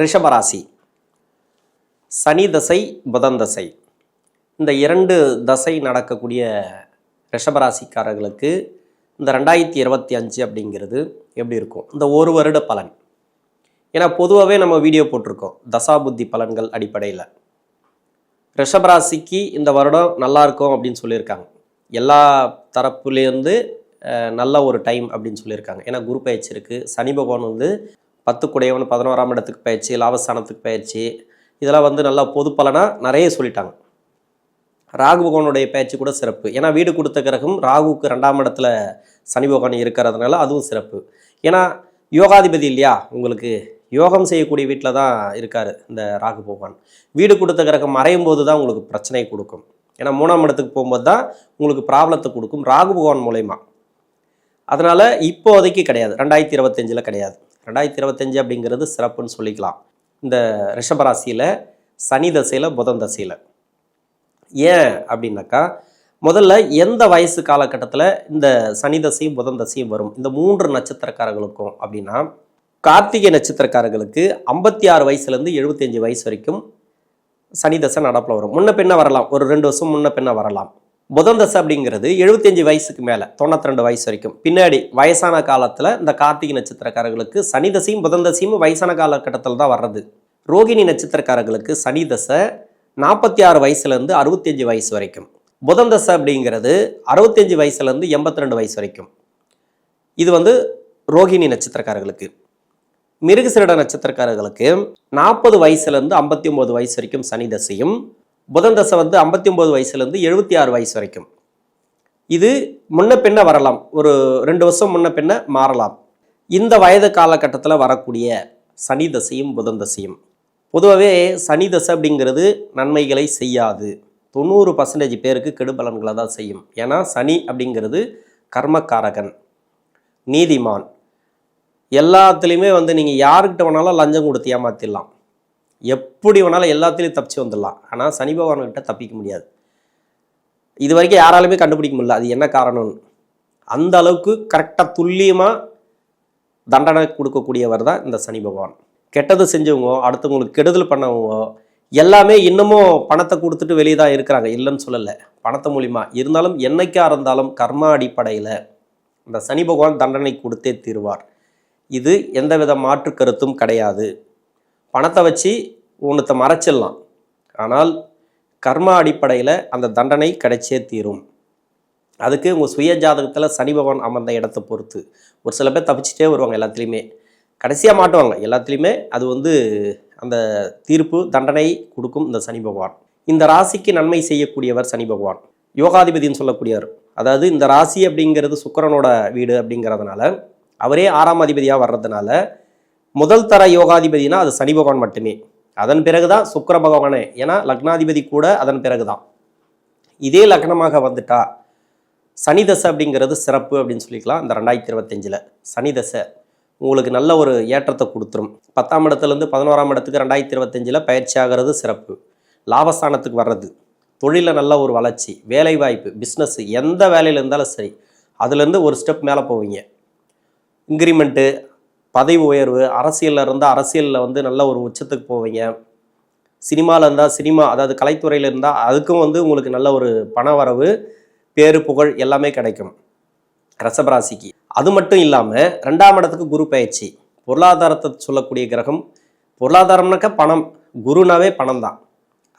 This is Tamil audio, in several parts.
ரிஷபராசி. சனி தசை புதன் தசை. இந்த இரண்டு தசை நடக்கக்கூடிய ரிஷபராசிக்காரர்களுக்கு இந்த ரெண்டாயிரத்தி இருபத்தி அஞ்சு அப்படிங்கிறது எப்படி இருக்கும்? இந்த ஒரு வருட பலன். ஏன்னா பொதுவாகவே நம்ம வீடியோ போட்டிருக்கோம். தசாபுத்தி பலன்கள் அடிப்படையில். ரிஷபராசிக்கு இந்த வருடம் நல்லா இருக்கும் அப்படின்னு சொல்லியிருக்காங்க. எல்லா தரப்புலேருந்து நல்ல ஒரு டைம் அப்படின்னு சொல்லியிருக்காங்க. ஏன்னா குரு பயிற்சி இருக்குது சனி பகவான் வந்து பத்து குடையவன் பதினோராம் இடத்துக்கு பயிற்சி லாபஸ்தானத்துக்கு பயிற்சி இதெல்லாம் வந்து நல்லா பொது பலனாக நிறைய சொல்லிட்டாங்க. ராகு பகவானுடைய பயிற்சி கூட சிறப்பு. ஏன்னா வீடு கொடுத்த கிரகம் ராகுவுக்கு ரெண்டாம் இடத்துல சனி பகவான் இருக்கிறதுனால அதுவும் சிறப்பு. ஏன்னா யோகாதிபதி இல்லையா? உங்களுக்கு யோகம் செய்யக்கூடிய வீட்டில் தான் இருக்கார் இந்த ராகு பகவான். வீடு கொடுத்த கிரகம் மறையும் போது தான் உங்களுக்கு பிரச்சனை கொடுக்கும். ஏன்னா மூணாம் இடத்துக்கு போகும்போது தான் உங்களுக்கு ப்ராப்ளத்தை கொடுக்கும் ராகு பகவான் மூலயமா. அதனால் இப்போதைக்கு கிடையாது. ரெண்டாயிரத்தி இருபத்தஞ்சில் கிடையாது. ரெண்டாயிரத்தி இருபத்தஞ்சு அப்படிங்கிறது சிறப்புன்னு சொல்லிக்கலாம். இந்த ரிஷபராசியில் சனி தசையில் புதன் தசையில். ஏன் அப்படின்னாக்கா முதல்ல எந்த வயசு காலகட்டத்தில் இந்த சனி தசையும் புதன் தசையும் வரும்? இந்த மூன்று நட்சத்திரக்காரர்களுக்கும் அப்படின்னா கார்த்திகை நட்சத்திரக்காரர்களுக்கு ஐம்பத்தி ஆறு வயசுலேருந்து எழுபத்தஞ்சு வயசு வரைக்கும் சனி தசை நடப்பில் வரும். முன்ன பின்ன வரலாம். ஒரு ரெண்டு வருஷம் முன்ன பின்ன வரலாம். புதன் தசை அப்படிங்கிறது எழுபத்தஞ்சு வயசுக்கு மேலே தொண்ணூற்றி ரெண்டு வயசு வரைக்கும். பின்னாடி வயசான காலத்தில் இந்த கார்த்திகை நட்சத்திரக்காரர்களுக்கு சனி தசையும் புதன் தசையும் வயசான காலகட்டத்தில் தான் வர்றது. ரோகிணி நட்சத்திரக்காரர்களுக்கு சனி தசை நாற்பத்தி ஆறு வயசுலேருந்து அறுபத்தஞ்சு வயசு வரைக்கும். புதன் தசை அப்படிங்கிறது அறுபத்தஞ்சு வயசுலேருந்து எண்பத்தி ரெண்டு வயசு வரைக்கும். இது வந்து ரோகிணி நட்சத்திரக்காரர்களுக்கு. மிருகசிரட நட்சத்திரக்காரர்களுக்கு நாற்பது வயசுலேருந்து ஐம்பத்தி ஒம்பது வயசு வரைக்கும் சனி தசையும் புதன் தசை வந்து ஐம்பத்தி ஒம்பது வயசுலேருந்து எழுபத்தி ஆறு வயசு வரைக்கும். இது முன்ன பின்ன வரலாம். ஒரு ரெண்டு வருஷம் முன்ன பின்ன மாறலாம். இந்த வயது காலகட்டத்தில் வரக்கூடிய சனி தசையும் புதன் தசையும். பொதுவாகவே சனி தசை அப்படிங்கிறது நன்மைகளை செய்யாது. தொண்ணூறு பர்சன்டேஜ் பேருக்கு கெடுபலன்களை தான் செய்யும். ஏன்னா சனி அப்படிங்கிறது கர்மக்காரகன் நீதிமான். எல்லாத்துலேயுமே வந்து நீங்கள் யாருக்கிட்ட வேணாலும் லஞ்சம் கொடுத்து ஏமாத்திடலாம். எப்படி வேணாலும் எல்லாத்துலேயும் தப்பிச்சு வந்துடலாம். ஆனால் சனி பகவான்கிட்ட தப்பிக்க முடியாது. இது வரைக்கும் யாராலுமே கண்டுபிடிக்க முடியல. அது என்ன காரணம்னு. அந்த அளவுக்கு கரெக்டாக துல்லியமாக தண்டனை கொடுக்கக்கூடியவர் தான் இந்த சனி பகவான். கெட்டது செஞ்சவங்க அடுத்தவங்களுக்கு கெடுதல் பண்ணவங்க எல்லாமே இன்னமும் பணத்தை கொடுத்துட்டு வெளியே தான் இருக்கிறாங்க. இல்லைன்னு சொல்லலை. பணத்தை மூலிமா இருந்தாலும் என்னைக்கா இருந்தாலும் கர்மா அடிப்படையில் இந்த சனி பகவான் தண்டனை கொடுத்தே தீருவார். இது எந்தவித மாற்று கருத்தும் கிடையாது. பணத்தை வச்சு ஒன்றத்தை மறைச்சிடலாம். ஆனால் கர்மா அடிப்படையில் அந்த தண்டனை கிடைச்சே தீரும். அதுக்கு உங்கள் சுய ஜாதகத்தில் சனி பகவான் அமர்ந்த இடத்தை பொறுத்து. ஒரு சில பேர் தப்பிச்சிட்டே வருவாங்க எல்லாத்துலேயுமே. கடைசியாக மாட்டுவாங்க. எல்லாத்துலேயுமே அது வந்து அந்த தீர்ப்பு தண்டனை கொடுக்கும் இந்த சனி பகவான். இந்த ராசிக்கு நன்மை செய்யக்கூடியவர் சனி பகவான். யோகாதிபதின்னு சொல்லக்கூடியவர். அதாவது இந்த ராசி அப்படிங்கிறது சுக்கரனோட வீடு அப்படிங்கிறதுனால அவரே ஆறாம் அதிபதியாக வர்றதுனால முதல் தர யோகாதிபதினா அது சனி பகவான் மட்டுமே. அதன் பிறகுதான் சுக்கர பகவானே. ஏன்னா லக்னாதிபதி கூட அதன் பிறகுதான். இதே லக்னமாக வந்துட்டா சனி தசை அப்படிங்கிறது சிறப்பு அப்படின்னு சொல்லிக்கலாம் இந்த ரெண்டாயிரத்தி இருபத்தஞ்சில். சனி தசை உங்களுக்கு நல்ல ஒரு ஏற்றத்தை கொடுத்துரும். பத்தாம் இடத்துலேருந்து பதினோராம் இடத்துக்கு ரெண்டாயிரத்தி இருபத்தஞ்சில் பயிற்சி ஆகிறது சிறப்பு. லாபஸ்தானத்துக்கு வர்றது. தொழிலில் நல்ல ஒரு வளர்ச்சி வேலை வாய்ப்பு பிஸ்னஸ் எந்த வேலையில் இருந்தாலும் சரி அதுலேருந்து ஒரு ஸ்டெப் மேலே போவீங்க. இன்க்ரிமெண்ட்டு பதவி உயர்வு அரசியலில் இருந்தால் அரசியலில் வந்து நல்ல ஒரு உச்சத்துக்கு போவீங்க. சினிமாவில் இருந்தால் சினிமா அதாவது கலைத்துறையில் இருந்தால் அதுக்கும் வந்து உங்களுக்கு நல்ல ஒரு பண வரவு பேரு புகழ் எல்லாமே கிடைக்கும். ரசபராசிக்கு அது மட்டும் இல்லாமல் ரெண்டாம் இடத்துக்கு குரு பயிற்சி. பொருளாதாரத்தை சொல்லக்கூடிய கிரகம். பொருளாதாரம்னாக்க பணம். குருனாவே பணம் தான்.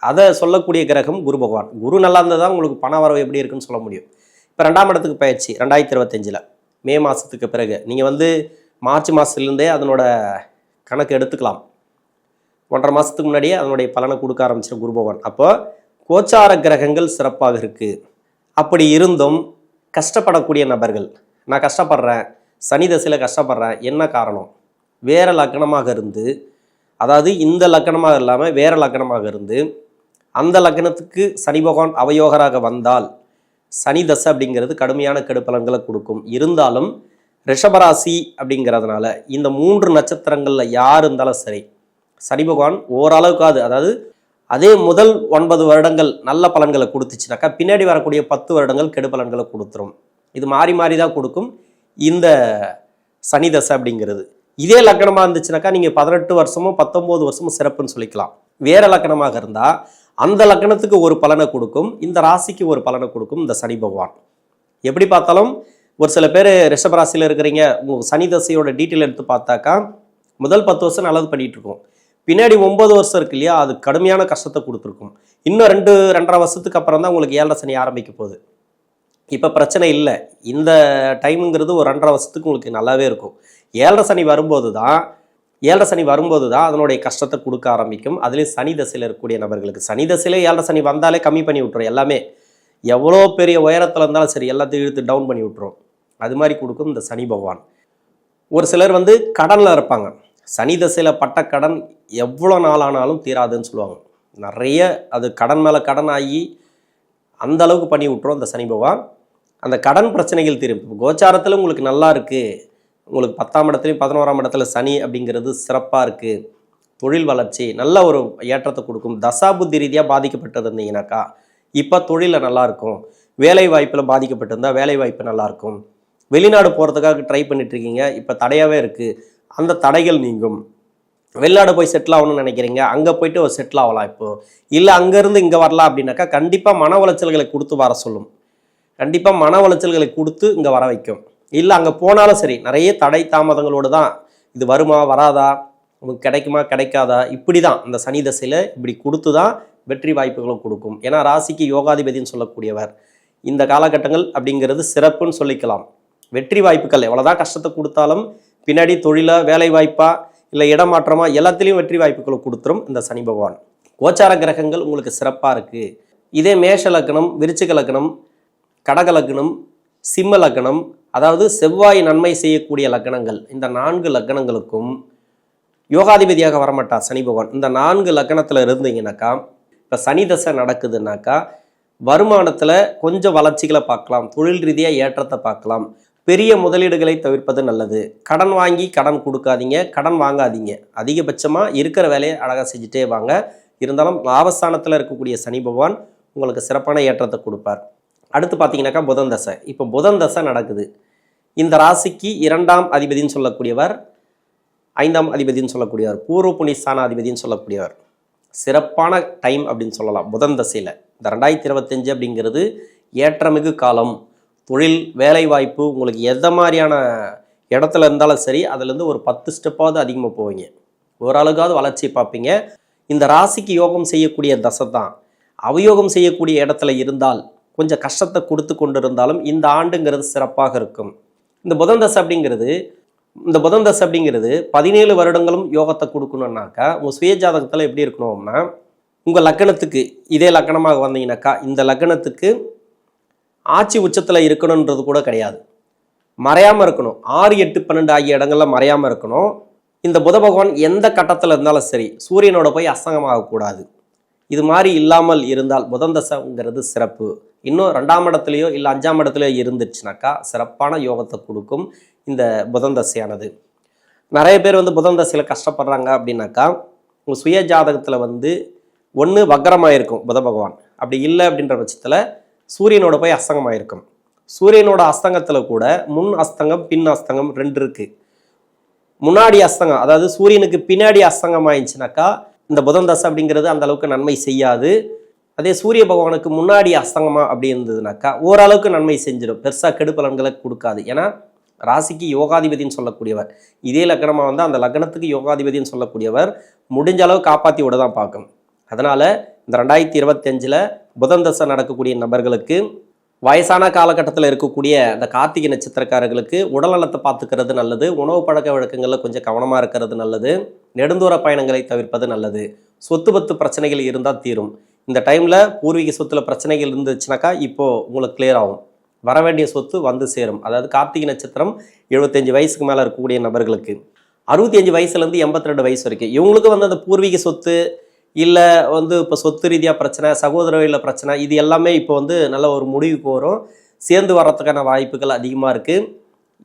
அதை சொல்லக்கூடிய கிரகம் குரு பகவான். குரு நல்லா இருந்தால் தான் உங்களுக்கு பண வரவு எப்படி இருக்குன்னு சொல்ல முடியும். இப்போ ரெண்டாம் இடத்துக்கு பயிற்சி ரெண்டாயிரத்தி இருபத்தஞ்சில். மே மாதத்துக்கு பிறகு. நீங்கள் வந்து மார்ச் மாதத்துலேருந்தே அதனோட கணக்கு எடுத்துக்கலாம். ஒன்றரை மாதத்துக்கு முன்னாடியே அதனுடைய பலனை கொடுக்க ஆரம்பிச்சிடும் குரு பகவான் அப்போ கோச்சார கிரகங்கள் சிறப்பாக இருக்குது அப்படி இருந்தும் கஷ்டப்படக்கூடிய நபர்கள் நான் கஷ்டப்படுறேன் சனி தசையில் கஷ்டப்படுறேன் என்ன காரணம்? வேற லக்னமாக இருந்து அதாவது இந்த லக்னமாக இல்லாமல் வேற லக்னமாக இருந்து அந்த லக்னத்துக்கு சனி பகவான் அவயோகராக வந்தால் சனி தசை அப்படிங்கிறது கடுமையான கெடுப்பலன்களை கொடுக்கும். இருந்தாலும் ரிஷபராசி அப்படிங்கிறதுனால இந்த மூன்று நட்சத்திரங்களில் யார் இருந்தாலும் சரி சனி பகவான் ஓரளவுக்காது அதாவது அதே முதல் ஒன்பது வருடங்கள் நல்ல பலன்களை கொடுத்துச்சுனாக்கா பின்னாடி வரக்கூடிய பத்து வருடங்கள் கெடு பலன்களை கொடுத்துரும். இது மாறி மாறி தான் கொடுக்கும். இந்த சனி தசை அப்படிங்கிறது. இதே லக்கணமாக இருந்துச்சுனாக்கா நீங்கள் பதினெட்டு வருஷமும் பத்தொம்போது வருஷமும் சிறப்புன்னு சொல்லிக்கலாம். வேற லக்கணமாக இருந்தால் அந்த லக்கணத்துக்கு ஒரு பலனை கொடுக்கும். இந்த ராசிக்கு ஒரு பலனை கொடுக்கும் இந்த சனி பகவான். எப்படி பார்த்தாலும் ஒரு சில பேர் ரிஷபராசியில் இருக்கிறீங்க உங்கள் சனி தசையோட டீட்டெயில் எடுத்து பார்த்தாக்கா முதல் பத்து வருஷம் நல்லது பண்ணிகிட்டு இருக்கோம் பின்னாடி ஒம்பது வருஷம் இருக்கு இல்லையா அது கடுமையான கஷ்டத்தை கொடுத்துருக்கும். இன்னும் ரெண்டு ரெண்டரை வருஷத்துக்கு அப்புறம் தான் உங்களுக்கு ஏழரை சனி ஆரம்பிக்க போகுது. இப்போ பிரச்சனை இல்லை. இந்த டைமுங்கிறது ஒரு ரெண்டரை வருஷத்துக்கு உங்களுக்கு நல்லாவே இருக்கும். ஏழரை சனி வரும்போது தான் ஏழரை சனி வரும்போது தான் அதனுடைய கஷ்டத்தை கொடுக்க ஆரம்பிக்கும். அதுலேயும் சனி தசையில் இருக்கக்கூடிய நபர்களுக்கு சனி தசையில ஏழரை சனி வந்தாலே கம்மி பண்ணி விட்டுரும் எல்லாமே. எவ்வளோ பெரிய உயரத்தில் இருந்தாலும் சரி எல்லாத்தையும் இழுத்து டவுன் பண்ணி விட்டுரும். அது மாதிரி கொடுக்கும் இந்த சனி பகவான். ஒரு சிலர் வந்து கடனில் இருப்பாங்க. சனி தசையில் பட்ட கடன் எவ்வளோ நாள் ஆனாலும் தீராதுன்னு சொல்லுவாங்க. நிறைய அது கடன் மேலே கடன் ஆகி அந்த அளவுக்கு பண்ணி விட்டுரும் அந்த சனி பகவான். அந்த கடன் பிரச்சனைகள் தீரும். இப்போ கோச்சாரத்தில் உங்களுக்கு நல்லா இருக்குது உங்களுக்கு பத்தாம் இடத்துலையும் பதினோராம் இடத்துல சனி அப்படிங்கிறது சிறப்பாக இருக்குது தொழில் வளர்ச்சி நல்ல ஒரு ஏற்றத்தை கொடுக்கும். தசாபுத்தி ரீதியாக பாதிக்கப்பட்டு இருந்தீங்கன்னாக்கா இப்போ தொழிலில் நல்லாயிருக்கும் வேலை வாய்ப்பில் பாதிக்கப்பட்டிருந்தால் வேலை வாய்ப்பு நல்லாயிருக்கும் வெளிநாடு போகிறதுக்காக ட்ரை பண்ணிட்டுருக்கீங்க. இப்போ தடையாகவே இருக்குது அந்த தடைகள் நீங்கும். வெளிநாடு போய் செட்டில் ஆகணும்னு நினைக்கிறீங்க. அங்கே போயிட்டு ஒரு செட்டில் ஆகலாம் இப்போது இல்லை அங்கேருந்து இங்கே வரலாம் அப்படின்னாக்கா கண்டிப்பாக மன உளைச்சல்களை கொடுத்து வர சொல்லும். கண்டிப்பாக மன உளைச்சல்களை கொடுத்து இங்கே வர வைக்கும். இல்லை அங்கே போனாலும் சரி நிறைய தடை தாமதங்களோடு தான் இது வருமா வராதா உங்களுக்கு கிடைக்குமா கிடைக்காதா இப்படி தான் இந்த சனி தசையில் இப்படி கொடுத்து தான் வெற்றி வாய்ப்புகளும் கொடுக்கும். ஏன்னா ராசிக்கு யோகாதிபதின்னு சொல்லக்கூடியவர். இந்த காலகட்டங்கள் அப்படிங்கிறது சிறப்புன்னு சொல்லிக்கலாம். வெற்றி வாய்ப்புகள் எவ்வளோதான் கஷ்டத்தை கொடுத்தாலும் பின்னாடி தொழிலாக வேலை வாய்ப்பாக இல்லை இடமாற்றமாக எல்லாத்துலேயும் வெற்றி வாய்ப்புகளை கொடுத்துரும் இந்த சனி பகவான். கோச்சார கிரகங்கள் உங்களுக்கு சிறப்பாக இருக்குது இதே மேஷ லக்னம் விருச்சிக லக்னம் கடக லக்னம் சிம்ம லக்னம் அதாவது செவ்வாய் நன்மை செய்யக்கூடிய லக்னங்கள். இந்த நான்கு லக்னங்களுக்கும் யோகாதிபதியாக வரமாட்டார் சனி பகவான். இந்த நான்கு லக்னத்தில் இருந்தீங்கன்னாக்கா இப்போ சனி தசை நடக்குதுன்னாக்கா வருமானத்தில் கொஞ்சம் வளர்ச்சிகளை பார்க்கலாம். தொழில் ரீதியாக ஏற்றத்தை பார்க்கலாம். பெரிய முதலீடுகளை தவிர்ப்பது நல்லது. கடன் வாங்கி கடன் கொடுக்காதீங்க கடன் வாங்காதீங்க. அதிகபட்சமாக இருக்கிற வேலையை அழகாக செஞ்சுட்டே வாங்க. இருந்தாலும் லாபஸ்தானத்தில் இருக்கக்கூடிய சனி பகவான் உங்களுக்கு சிறப்பான ஏற்றத்தை கொடுப்பார். அடுத்து பார்த்தீங்கன்னாக்கா புதன் தசை. இப்போ புதன் தசை நடக்குது. இந்த ராசிக்கு இரண்டாம் அதிபதின்னு சொல்லக்கூடியவர் ஐந்தாம் அதிபதின்னு சொல்லக்கூடியவர் பூர்வ புனிஸ்தான அதிபதின்னு சொல்லக்கூடியவர். சிறப்பான டைம் அப்படின்னு சொல்லலாம். புதன் தசையில். இந்த ரெண்டாயிரத்தி இருபத்தஞ்சு அப்படிங்கிறது ஏற்றமிகு காலம். தொழில் வேலைவாய்ப்பு உங்களுக்கு எந்த மாதிரியான இடத்துல இருந்தாலும் சரி அதுலேருந்து ஒரு பத்து ஸ்டெப்பாவது அதிகமாக போவீங்க. ஓரளவுக்காவது வளர்ச்சி பார்ப்பீங்க. இந்த ராசிக்கு யோகம் செய்யக்கூடிய தசை தான். அவயோகம் செய்யக்கூடிய இடத்துல இருந்தால் கொஞ்சம் கஷ்டத்தை கொடுத்து கொண்டு இருந்தாலும் இந்த ஆண்டுங்கிறது சிறப்பாக இருக்கும். இந்த புதன் தசை அப்படிங்கிறது இந்த புதன் தசை அப்படிங்கிறது பதினேழு வருடங்களும் யோகத்தை கொடுக்கணுன்னாக்கா உங்கள் சுய ஜாதகத்தில் எப்படி இருக்கணும்னா உங்கள் லக்கணத்துக்கு இதே லக்கணமாக வந்தீங்கன்னாக்கா இந்த லக்கணத்துக்கு ஆட்சி உச்சத்தில் இருக்கணுன்றது கூட கிடையாது. மறையாமல் இருக்கணும். ஆறு எட்டு பன்னெண்டு ஆகிய இடங்களில் மறையாமல் இருக்கணும். இந்த புத பகவான் எந்த கட்டத்தில் இருந்தாலும் சரி சூரியனோட போய் அசங்கமாகக்கூடாது இது மாதிரி இல்லாமல் இருந்தால் புதன் தசைங்கிறது சிறப்பு. இன்னும் ரெண்டாம் இடத்துலையோ இல்லை அஞ்சாம் இடத்துலையோ இருந்துச்சுனாக்கா சிறப்பான யோகத்தை கொடுக்கும் இந்த புதன் தசையானது. நிறைய பேர் வந்து புதன் தசையில் கஷ்டப்படுறாங்க அப்படின்னாக்கா உங்கள் சுய ஜாதகத்தில் வந்து ஒன்று வக்கரமாக இருக்கும் புத பகவான். அப்படி இல்லை அப்படின்ற பட்சத்தில் சூரியனோட போய் அஸ்தங்கமாக இருக்கும் சூரியனோட அஸ்தங்கத்தில் கூட முன் அஸ்தங்கம் பின் அஸ்தங்கம் ரெண்டு இருக்குது முன்னாடி அஸ்தங்கம் அதாவது சூரியனுக்கு பின்னாடி அஸ்தங்கம் ஆயிடுச்சுனாக்கா இந்த புதன் தசை அப்படிங்கிறது அந்த அளவுக்கு நன்மை செய்யாது. அதே சூரிய பகவானுக்கு முன்னாடி அஸ்தங்கமா அப்படி இருந்ததுனாக்கா ஓரளவுக்கு நன்மை செஞ்சிடும். பெருசாக கெடுபலன்களை கொடுக்காது. ஏன்னா ராசிக்கு யோகாதிபதின்னு சொல்லக்கூடியவர். இதே லக்னமாக வந்து அந்த லக்னத்துக்கு யோகாதிபதின்னு சொல்லக்கூடியவர் முடிஞ்ச அளவு காப்பாற்றி விட தான் பார்க்கும். அதனால இந்த ரெண்டாயிரத்தி இருபத்தஞ்சில் புதன் தசை நடக்கக்கூடிய நபர்களுக்கு வயசான காலகட்டத்தில் இருக்கக்கூடிய இந்த கார்த்திகை நட்சத்திரக்காரர்களுக்கு உடல்நலத்தை பார்த்துக்கிறது நல்லது உணவு பழக்க வழக்கங்களில் கொஞ்சம் கவனமாக இருக்கிறது நல்லது நெடுந்தூர பயணங்களை தவிர்ப்பது நல்லது. சொத்து பத்து பிரச்சனைகள் இருந்தால் தீரும். இந்த டைமில் பூர்வீக சொத்துல பிரச்சனைகள் இருந்துச்சுனாக்கா இப்போது உங்களுக்கு கிளியர் ஆகும். வர வேண்டிய சொத்து வந்து சேரும். அதாவது கார்த்திகை நட்சத்திரம் எழுபத்தஞ்சு வயசுக்கு மேலே இருக்கக்கூடிய நபர்களுக்கு. அறுபத்தி அஞ்சு வயசுலேருந்து எண்பத்தி ரெண்டு வயசு வரைக்கும். இவங்களுக்கு வந்து அந்த பூர்வீக சொத்து இல்லை வந்து இப்போ சொத்து ரீதியாக பிரச்சனை சகோதரவையில் பிரச்சனை இது எல்லாமே இப்போ வந்து நல்ல ஒரு முடிவுக்கு வரும். சேர்ந்து வர்றதுக்கான வாய்ப்புகள் அதிகமாக இருக்குது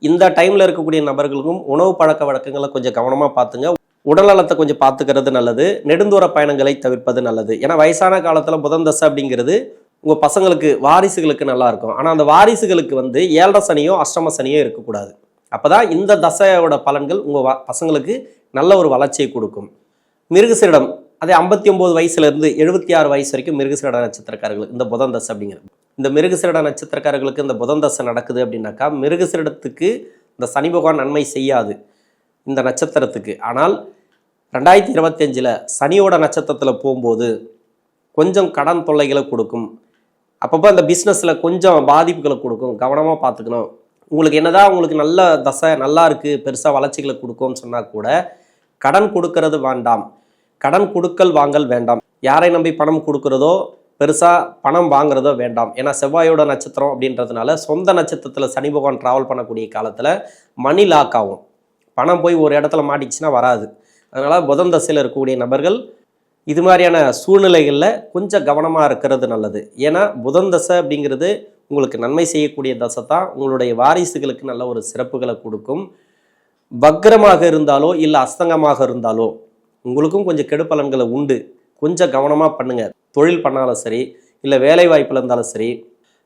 இந்த டைமில் இருக்கக்கூடிய நபர்களுக்கும் உணவு பழக்க வழக்கங்களை கொஞ்சம் கவனமாக பார்த்துங்க. உடல்நலத்தை கொஞ்சம் பார்த்துக்கிறது நல்லது. நெடுந்தூர பயணங்களை தவிர்ப்பது நல்லது. ஏன்னா வயசான காலத்தில் புதன் தசை அப்படிங்கிறது உங்கள் பசங்களுக்கு வாரிசுகளுக்கு நல்லாயிருக்கும் ஆனால் அந்த வாரிசுகளுக்கு வந்து ஏழரை சனியோ அஷ்டம சனியோ இருக்கக்கூடாது. அப்போ தான் இந்த தசையோட பலன்கள் உங்கள் பசங்களுக்கு நல்ல ஒரு வளர்ச்சியை கொடுக்கும். மிருகசரிடம் அதே ஐம்பத்தி ஒம்பது வயசுலேருந்து எழுபத்தி ஆறு வயசு வரைக்கும் மிருகசிரட நட்சத்திரக்காரர்களுக்கு இந்த புதன் தசை அப்படிங்கிறது இந்த மிருகசிரட நட்சத்திரக்காரர்களுக்கு இந்த புதன் தசை நடக்குது அப்படின்னாக்கா மிருகசிரடத்துக்கு இந்த சனி பகவான் நன்மை செய்யாது இந்த நட்சத்திரத்துக்கு. ஆனால் ரெண்டாயிரத்தி இருபத்தஞ்சில் சனியோட நட்சத்திரத்தில் போகும்போது கொஞ்சம் கடன் தொல்லைகளை கொடுக்கும். அப்பப்போ அந்த பிஸ்னஸில் கொஞ்சம் பாதிப்புகளை கொடுக்கும். கவனமாக பார்த்துக்கணும். உங்களுக்கு என்னதான் உங்களுக்கு நல்ல தசை நல்லா இருக்குது பெருசாக வளர்ச்சிகளை கொடுக்கும்னு சொன்னால் கூட கடன் கொடுக்கறது வேண்டாம். கடன் கொடுக்கல் வாங்கல் வேண்டாம். யாரை நம்பி பணம் கொடுக்குறதோ பெருசாக பணம் வாங்குறதோ வேண்டாம். ஏன்னா செவ்வாயோட நட்சத்திரம் அப்படின்றதுனால சொந்த நட்சத்திரத்தில் சனி பகவான் ட்ராவல் பண்ணக்கூடிய காலத்தில் மணி லாக் ஆகும். பணம் போய் ஒரு இடத்துல மாட்டிச்சுன்னா வராது. அதனால் புதன் தசையில் இருக்கக்கூடிய நபர்கள் இது மாதிரியான சூழ்நிலைகளில் கொஞ்சம் கவனமாக இருக்கிறது நல்லது. ஏன்னா புதன் தசை அப்படிங்கிறது உங்களுக்கு நன்மை செய்யக்கூடிய தசை தான். உங்களுடைய வாரிசுகளுக்கு நல்ல ஒரு சிறப்புகளை கொடுக்கும். வக்ரமாக இருந்தாலோ இல்லை அஸ்தங்கமாக இருந்தாலோ உங்களுக்கும் கொஞ்சம் கெடுபலன்களை உண்டு. கொஞ்சம் கவனமாக பண்ணுங்கள் தொழில் பண்ணாலும் சரி இல்லை வேலை வாய்ப்பில் இருந்தாலும் சரி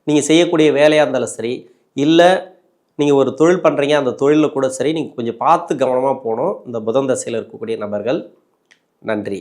நீங்கள் செய்யக்கூடிய வேலையாக இருந்தாலும் சரி இல்லை நீங்கள் ஒரு தொழில் பண்ணுறீங்க அந்த தொழிலில் கூட சரி நீங்கள் கொஞ்சம் பார்த்து கவனமாக போகணும். இந்த புதன் தசையில் இருக்கக்கூடிய நபர்கள் நன்றி.